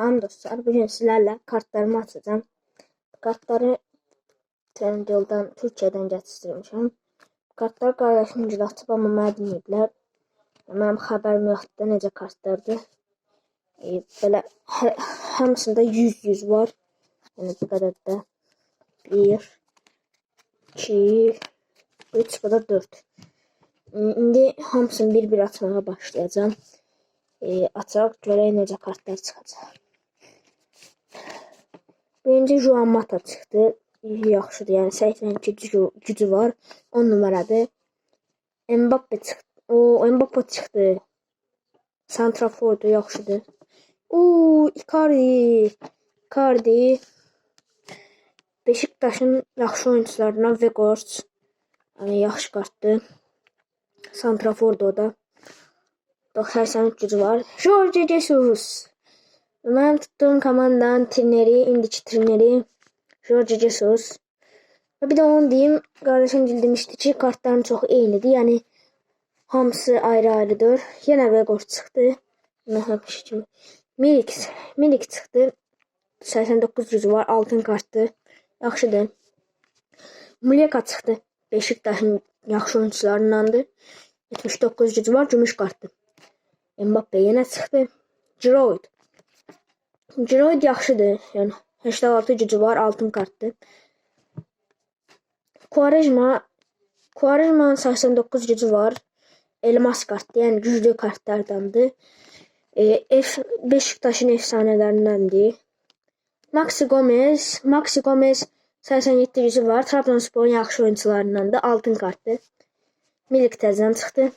Tamam dostlar, bugün sizlerle kartlarımı açacağım. Kartları Trendyol'dan, Türkiye'den getirmişim. Kartlar kardeşim üçün açıb, amma mənə deməyiblər. Mənim xəbərim yoxdur necə kartlardır. E, belə hə, hamısında 100-100 var. Yəni bu qədər də 1 2 3 bu da 4. İndi hamısını bir-bir açmağa başlayacağım. E, açaq görək necə kartlar çıxacaq. Birinci Juan Mata çıxdı. Yaxşıdır, yəni 82 gücü, gücü var. 10 numaradır. Mbappe çıxdı. O Mbappe çıxdı. Santrafordu yaxşıdır. Oo, Icardi. Icardi. Beşiktaşın yaxşı oyuncularından Vegors. Yəni yaxşı kartdır. Santrafordu o da. 93 gücü var. Jorge Jesus. Mən tutduğum komandanın trineri, indiki trineri Jorge Jesus. Və bir də onu deyim, qardaşım Gil demişdi ki, kartların çoxu eynidir. Yəni hamısı Vegors çıxdı. Nə həmişə kimi. Milik, Milik çıxdı. 89 gücü var, altın kartdır. Yaxşıdır. Muleka çıxdı. Beşiktaşın yaxşı oyuncularındandır. 79 gücü var, gümüş kartdır. Mbappe yenə çıxdı. Giroud. Giroud yaxşıdır. Yəni 86 gücü var, altın kartdır. Quaresma Quaresma'nın 89 gücü var. Elmas kartdır, yəni güclü kartlardandır. E, F Beşiktaşın efsanələrindəndir. Maxi Gomez, Maxi Gomez 87 gücü var. Trabzonsporun yaxşı oyuncularındandır. Altın kartdır. Milik təzədən çıxdı.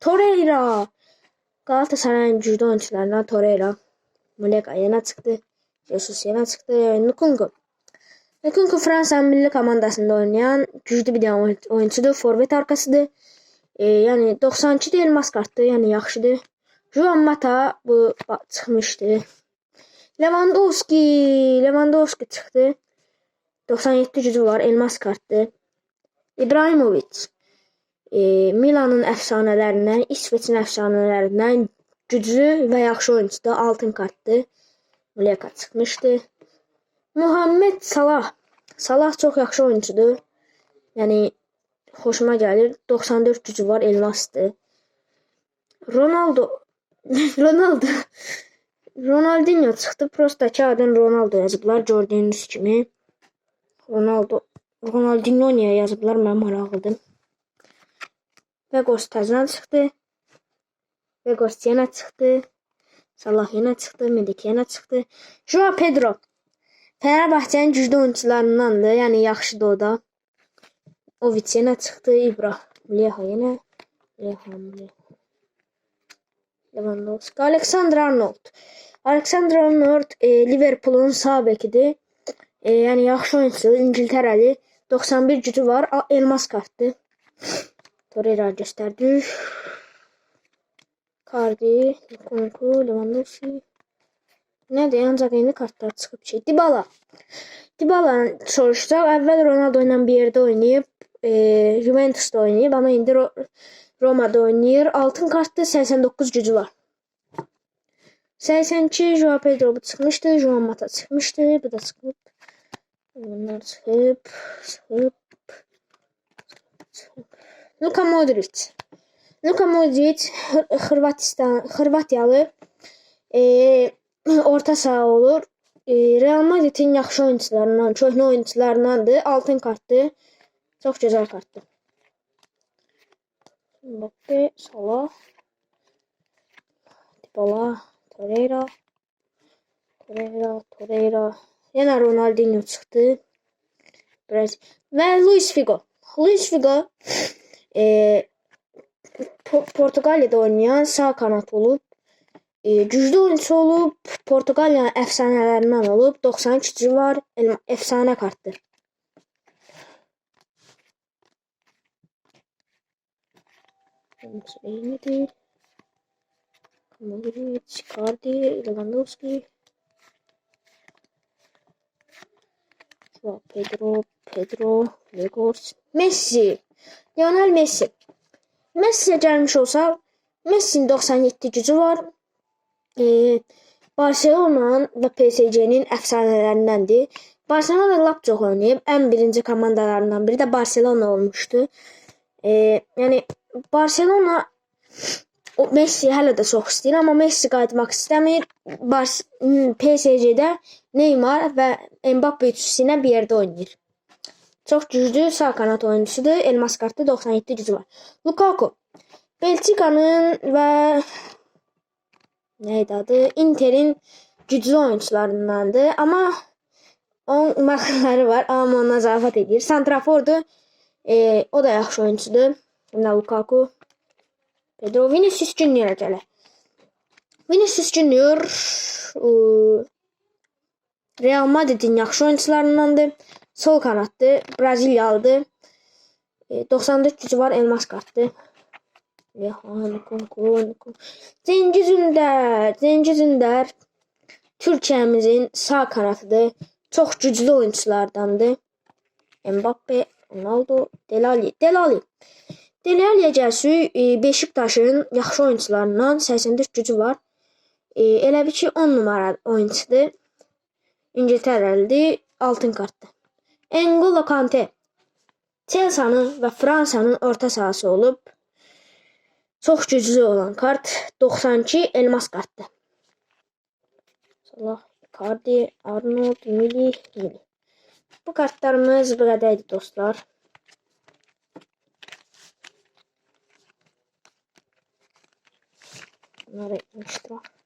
Torreira. Galatasaray'ın güclü oyuncularından Torreira. Muleka yana çıktı. Jesus yana çıktı. Nkunku. Nkunku Fransa milli komandasında oynayan güclü bir oyuncudur. Forvet arkasıdır. E, yani 92 de elmas kartdır. Yani yaxşıdır. Juan Mata bu çıxmışdı. Lewandowski. Lewandowski çıxdı. 97 gücü var. Elmas kartdır. İbrahimovic. E, Milanın əfsanələrindən, İsveçin əfsanələrindən güclü və yaxşı oyuncudur. Altın kartdır. Muleka çıxmışdı. Muhammed Salah. Salah çox yaxşı oyuncudur. Yəni xoşuma gəlir. 94 gücü var, elmasdır. Ronaldo Ronaldo Ronaldinho çıxdı. Prosta kağıdın Ronaldo yazıblar gördüyünüz kimi. Ronaldo Ronaldinho niyə yazıblar mənim maraqlıdır. Vegos təzədən çıxdı. Vegos yenə çıxdı. Salah yenə çıxdı. Medik. Joao Pedro. Fenerbahçenin güclü oyuncularındandır. Yəni yaxşıdır o da. Ovic yenə çıxdı. İbra. Leha yenə. Leha, Leha. Lewandowski. Alexander Arnold. Alexander Arnold e, Liverpool'un sağ bekidir. E, yəni yaxşı oyunçudur. İngiltərəli. 91 gücü var. Elmas kartdır. Torreira gösterdi. Cardi, Nkunku, Lewandowski. Nədir? Ancaq indi kartlar çıxıb şey. Dybala. Dybala soruşacaq. Əvvəl Ronaldo ilə bir yerdə oynayıb, e, Juventusda oynayıb, amma indi Ro Romada oynayır. Altın kartda 89 gücü var. 82 Joao Pedro bu çıxmışdı. Joao Mata çıxmışdı. Bu da çıxıb. Bunlar çıxıb. Çıxıb. çıxıb. Luka Modric. Luka Modric Hır- Hırvatistan Hırvatiyalı e, orta saha olur. E, Real Madrid'in yaxşı oyuncularından, köhnə oyuncularındandır. Altın kartdır. Çox gözəl kartdır. Mbappe, Salah, Dybala, Torreira, Torreira, Torreira. Yenə Ronaldinho çıxdı. Biraz və Luis Figo. Luis Figo e, Po- Portugalya'da oynayan sağ kanat olub. E, güclü oyuncu olub. Portugalya əfsanələrindən olub. 93 gücü var. Efsane kartdır. Eynidir. Modric, Cardi, Lewandowski. Pedro, Pedro, Vegors, Messi. Lionel Messi. Messi'ye gəlmiş olsa, Messi'nin 97 gücü var. E, Barcelona və PSG-nin əfsanələrindəndir. Barcelona da lap çox oynayıb. Ən birinci komandalarından biri də Barcelona olmuşdu. E, yəni Barcelona o Messi hələ də çox istəyir, amma Messi qayıtmaq istəmir. PSG-də Neymar və Mbappe üçlüsü ilə bir yerdə oynayır. Çox güclü sağ kanat oyuncusudur. Elmas kartı 97 gücü var. Lukaku Belçika'nın və neydi adı? Inter'in güclü oyuncularındandır. Amma onun markaları var. Amma ona zarafat edir. Santrafordur. E, o da yaxşı oyuncudur. Yine Lukaku. Pedro Vinicius Junior gələ. Vinicius Junior Real Madrid'in yaxşı oyuncularındandır. Sol kanatlı. Brezilyalıdır. E, 94 gücü var. Elmas Kunkun. Cengiz Ünder. Cengiz Ünder Türkiyəmizin sağ kanatıdır. Çox güclü oyunculardandır. Mbappe, Ronaldo, Delali. Delali. Delaliyə gəlsək, e, Beşiktaşın yaxşı oyuncularından 84 gücü var. E, elə bir ki 10 numara oyuncudur. İngiltərəlidir, altın kartdır. N'Golo Kante Chelsea'nın və Fransanın orta sahası olub. Çox güclü olan kart 92 elmas kartdır. Salah, Icardi, Arnold, Mili, Mili. Bu kartlarımız bu qədərdir dostlar. Bunları etmişdir.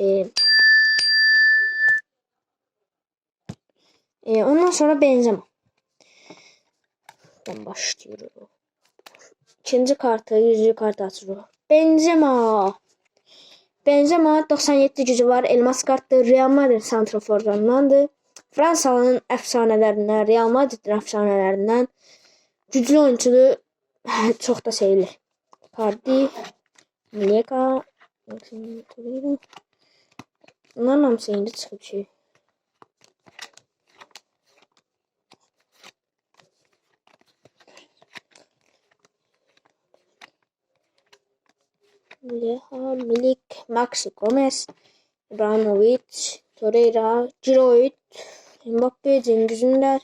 Ee, e, ondan sonra Benzema. Ben başlıyorum. İkinci kartı, yüzüğü kartı açılıyor. Benzema. Benzema 97 gücü var. Elmas kartı Real Madrid santraforlarındandır. Fransanın əfsanələrindən, Real Madridin əfsanələrindən güclü oyuncudur. Çox da sevilir. Cardi, Mileka, Bunların hamısı indi çıxıb şey. Leha, Milik, Maxi Gomez, Ibrahimovic, Torreira, Giroud, Mbappe, Cengiz Ünder,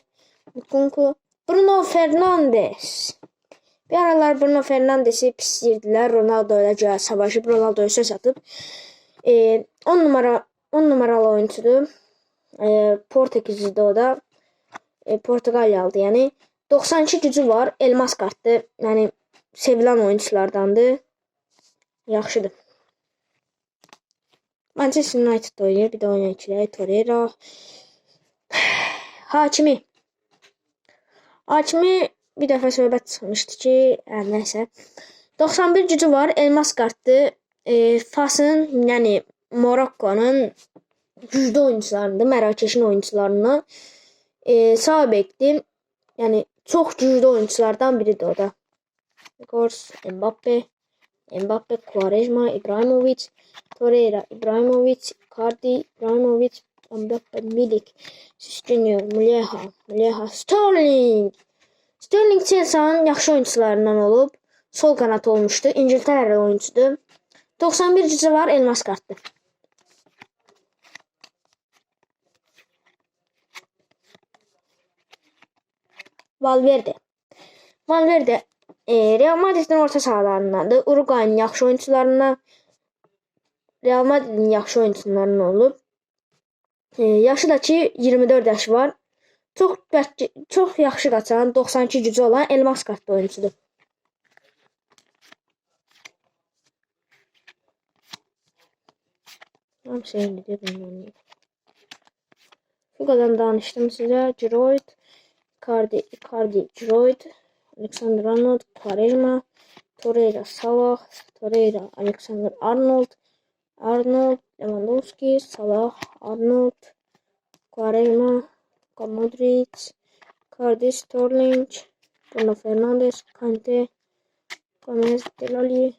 Nkunku, Bruno Fernandes. Bir aralar Bruno Fernandes'i pisliyirdiler. Ronaldo ile savaşıp Ronaldo'yu söz atıp. 10 e, numara 10 numaralı oyuncudur. E, Portekizlidir o da. E, Portugalyalıdır yəni. 92 gücü var. Elmas kartdır. Yəni sevilen oyunculardandır. Yaxşıdır. Manchester United oynayır. Bir də oynayan ikilər. Torreira. Hakimi. Hakimi bir dəfə söhbət çıxmışdı ki, hə, nəsə. 91 gücü var. Elmas kartdır. E, Fas'ın, yəni Morokko'nun güclü oyuncularındır. Mərakeşin oyuncularından. E, sağ bekli. Yəni çox güclü oyunculardan biridir o da. Gors, Mbappe, Mbappe, Quaresma, Ibrahimovic, Torreira, Ibrahimovic, Cardi, Ibrahimovic, Mbappe, Milik, Junior, Mulyeha, Mulyeha, Sterling. Sterling Chelsea'nın yaxşı oyuncularından olub. Sol kanat olmuşdu. İngiltərəli oyuncudur. 91 gücü var, elmas kartdır. Valverde. Valverde e, Real Madrid'in orta sahalarındandır. Uruguay'ın yaxşı oyuncularından Real Madrid'in yaxşı oyuncularından olub. E, yaşı da ki 24 yaşı var. Çox çox yaxşı qaçan, 92 gücü olan elmas kartlı oyuncudur. Hamısı eynidir bilmirəm. Bu kadar danışdım sizə. Giroud, Icardi, Icardi, Giroud, Alexander Arnold, Quaresma, Torreira, Salah, Torreira, Alexander Arnold, Arnold, Lewandowski, Salah, Arnold, Quaresma, Modric, Cardi, Sterling, Bruno Fernandes, Kante, Gomez, Delali,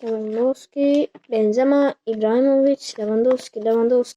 Lewandowski, Benzema, Ibrahimovic, Lewandowski, Lewandowski,